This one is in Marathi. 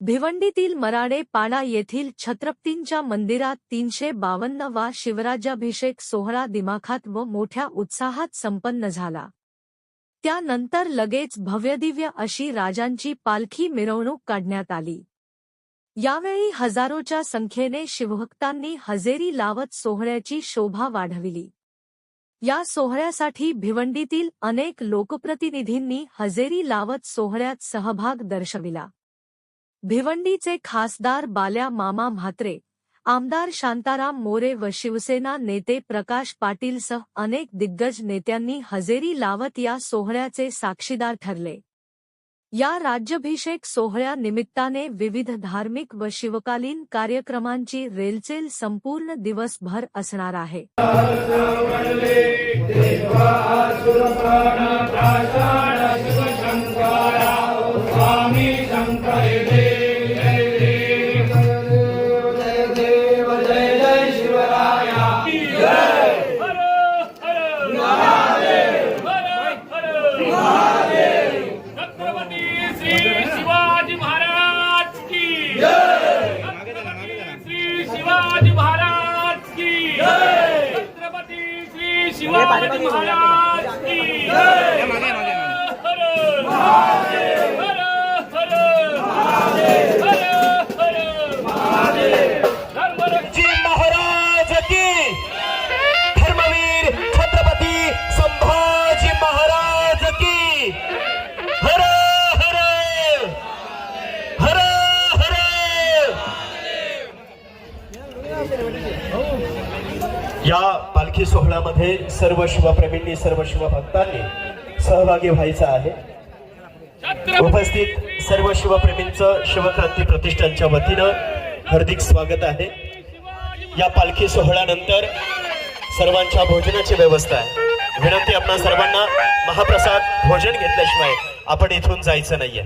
भिवंडीतील मराडे पाडा येथील छत्रपतींच्या मंदिरात तीनशे बावन्न वा शिवराज्याभिषेक सोहळा दिमाखात व मोठ्या उत्साहात संपन्न झाला. त्यानंतर लगेच भव्यदिव्य अशी राजांची पालखी मिरवणूक काढण्यात आली. यावेळी हजारोच्या संख्येने शिवभक्तांनी हजेरी लावत सोहळ्याची शोभा वाढविली. या सोहळ्यासाठी भिवंडीतील अनेक लोकप्रतिनिधींनी हजेरी लावत सोहळ्यात सहभाग दर्शविला. भिवंडीचे खासदार बाल्या मामा म्हात्रे आमदार शांताराम मोरे व शिवसेना नेते प्रकाश पाटीलसह अनेक दिग्गज नेत्यांनी हजेरी लावत या सोहळ्याचे साक्षीदार ठरले. या राज्याभिषेक सोहळ्यानिमित्ताने विविध धार्मिक व शिवकालीन कार्यक्रमांची रेलचेल संपूर्ण दिवसभर असणार आहे. शिवाजी महाराज की या पालखी सोहळ्यामध्ये सर्व शिवप्रेमींनी सर्व शिवभक्तांनी सहभागी व्हायचं आहे. उपस्थित सर्व शिवप्रेमींचं शिवक्रांती प्रतिष्ठानच्या वतीनं हार्दिक स्वागत आहे. या पालखी सोहळ्यानंतर सर्वांच्या भोजनाची व्यवस्था आहे. विनंती आपणा सर्वांना महाप्रसाद भोजन घेतल्याशिवाय आपण इथून जायचं नाहीये.